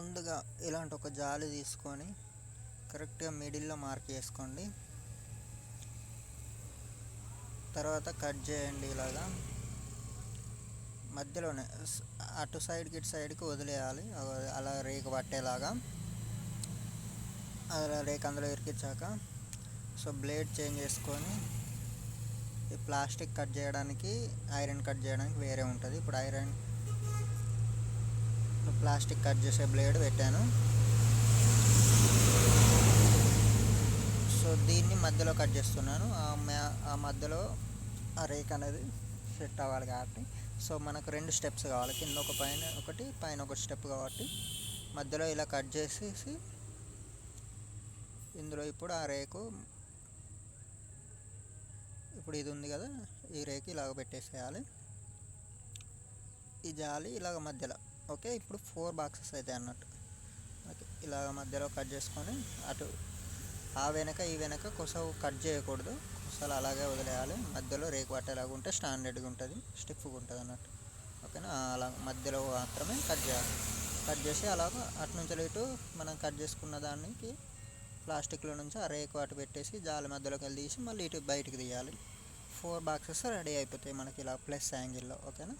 ముందుగా ఇలాంటి ఒక జాలి తీసుకొని కరెక్ట్గా మిడిల్లో మార్క్ చేసుకోండి. తర్వాత కట్ చేయండి ఇలాగా. మధ్యలోనే అటు సైడ్కి ఇటు సైడ్కి వదిలేయాలి. అలా రేకు పట్టేలాగా. అలా రేకు అందులో ఇరికించాక సో బ్లేడ్ చేంజ్ చేసుకొని ఈ ప్లాస్టిక్ కట్ చేయడానికి ఐరన్ కట్ చేయడానికి వేరే ఉంటుంది. ఇప్పుడు ఐరన్ ప్లాస్టిక్ కట్ చేసే బ్లేడ్ పెట్టాను. సో దీన్ని మధ్యలో కట్ చేస్తున్నాను. ఆ మ్యా- ఆ మధ్యలో ఆ రేక్ అనేది సెట్ అవ్వాలి కాబట్టి. సో మనకు రెండు స్టెప్స్ కావాలి. కింద ఒక పైన ఒకటి పైన ఒక స్టెప్ కాబట్టి. మధ్యలో ఇలా కట్ చేసేసి ఇందులో ఇప్పుడు ఆ రేకు ఇప్పుడు ఇది ఉంది కదా ఈ రేకు ఇలాగ పెట్టేసేయాలి. ఈ జాలి ఇలాగ మధ్యలో. ఓకే ఇప్పుడు ఫోర్ బాక్సెస్ అయితే అన్నట్టు. ఓకే ఇలాగ మధ్యలో కట్ చేసుకొని అటు ఆ వెనక ఈ వెనక కొసవు కట్ చేయకూడదు. కొసలు అలాగే వదిలేయాలి. మధ్యలో రేకు పట్టేలాగా ఉంటే స్టాండర్డ్గా ఉంటుంది స్టిఫ్గా ఉంటుంది అన్నట్టు. ఓకేనా? అలా మధ్యలో మాత్రమే కట్ చేయాలి. కట్ చేసి అలాగ అటు నుంచి ఇటు మనం కట్ చేసుకున్న దానికి ప్లాస్టిక్లో నుంచి ఆ రేకు అటు పెట్టేసి జాలి మధ్యలోకి వెళ్ళి తీసి మళ్ళీ ఇటు బయటికి తీయాలి. ఫోర్ బాక్సెస్ రెడీ అయిపోతాయి మనకి ఇలా ప్లస్ యాంగిల్లో. ఓకేనా?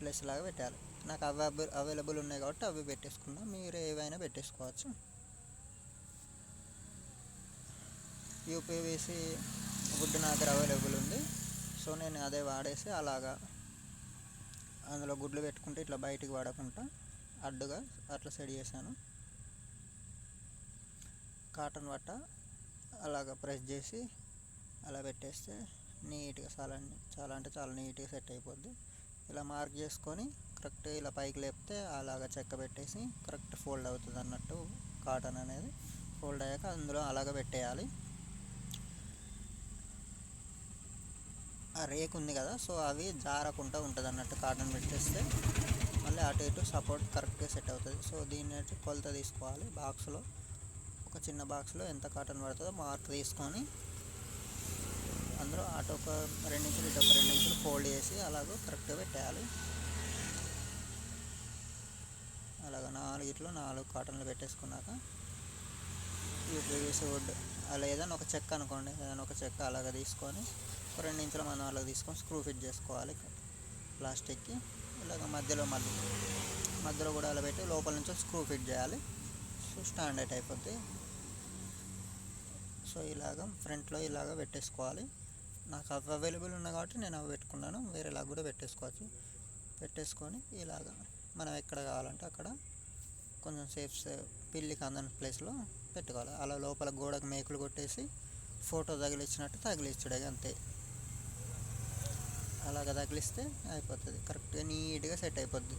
ప్లేస్ లాగా పెట్టాలి. నాకు అవి అవైలబుల్ ఉన్నాయి కాబట్టి అవి పెట్టేసుకున్నా మీరు ఏవైనా పెట్టేసుకోవచ్చు. యూపీవీసీ గుడ్డు నా దగ్గర అవైలబుల్ ఉంది. సో నేను అదే వాడేసి అలాగా అందులో గుడ్లు పెట్టుకుంటే ఇట్లా బయటికి వాడకుండా అడ్డుగా అట్లా సెట్ చేశాను. కాటన్ బట్ట అలాగ ప్రెస్ చేసి అలా పెట్టేస్తే నీట్గా చాలా చాలా అంటే చాలా నీట్గా సెట్ అయిపోద్ది. ఇలా మార్క్ చేసుకొని కరెక్ట్ ఇలా పైకి లేపితే అలాగ చెక్క పెట్టేసి కరెక్ట్ ఫోల్డ్ అవుతుంది అన్నట్టు కాటన్ అనేది ఫోల్డ్ అయ్యాక అందులో అలాగ పెట్టేయాలి. ఆ రేక్ ఉంది కదా సో అవి జారకుండా ఉంటుంది అన్నట్టు కాటన్ పెట్టేస్తే మళ్ళీ అటు ఇటు సపోర్ట్ కరెక్ట్గా సెట్ అవుతుంది. సో దీన్ని కొలత తీసుకోవాలి బాక్స్లో. ఒక చిన్న బాక్స్లో ఎంత కాటన్ పడుతుందో మార్క్ తీసుకొని అందులో అటు ఒక రెండు ఇంచులు ఇటు ఒక రెండు ఫోల్డ్ చేసి అలాగ కరెక్ట్గా పెట్టేయాలి. అలాగ నాలుగిట్లో నాలుగు కాటన్లు పెట్టేసుకున్నాక యూపీవీసీ వుడ్. అలా ఏదైనా ఒక చెక్క అనుకోండి ఏదైనా ఒక చెక్క అలాగ తీసుకొని ఒక రెండు ఇంచుల మనం అలాగ తీసుకొని స్క్రూ ఫిట్ చేసుకోవాలి. ప్లాస్టిక్కి ఇలాగ మధ్యలో మళ్ళీ మధ్యలో కూడా అలా పెట్టి లోపల నుంచి స్క్రూ ఫిట్ చేయాలి. సో స్టాండర్డ్ అయిపోద్ది. సో ఇలాగ ఫ్రంట్లో ఇలాగ పెట్టేసుకోవాలి. నాకు అవి అవైలబుల్ ఉన్నాయి కాబట్టి నేను అవి పెట్టుకున్నాను. వేరేలాగా కూడా పెట్టేసుకోవచ్చు. పెట్టేసుకొని ఇలాగ మనం ఎక్కడ కావాలంటే అక్కడ కొంచెం సేఫ్ పిల్లికి అందని ప్లేస్లో పెట్టుకోవాలి. అలా లోపల గోడకు మేకులు కొట్టేసి ఫోటో తగిలిచ్చినట్టు తగిలించడే అంతే. అలాగ తగిలిస్తే అయిపోతుంది. కరెక్ట్గా నీట్గా సెట్ అయిపోద్ది.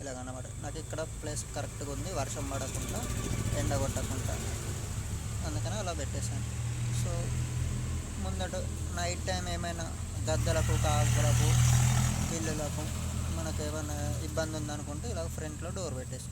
ఇలాగన్నమాట. నాకు ఇక్కడ ప్లేస్ కరెక్ట్గా ఉంది. వర్షం పడకుండా ఎండ కొట్టకుండా. అందుకని అలా పెట్టేశాను. సో ముందట నైట్ టైం ఏమైనా గద్దలకు కాకులకు పిల్లులకు మనకు ఏమైనా ఇబ్బంది ఉందనుకుంటే ఇలా ఫ్రంట్లో డోర్ పెట్టేసుకో.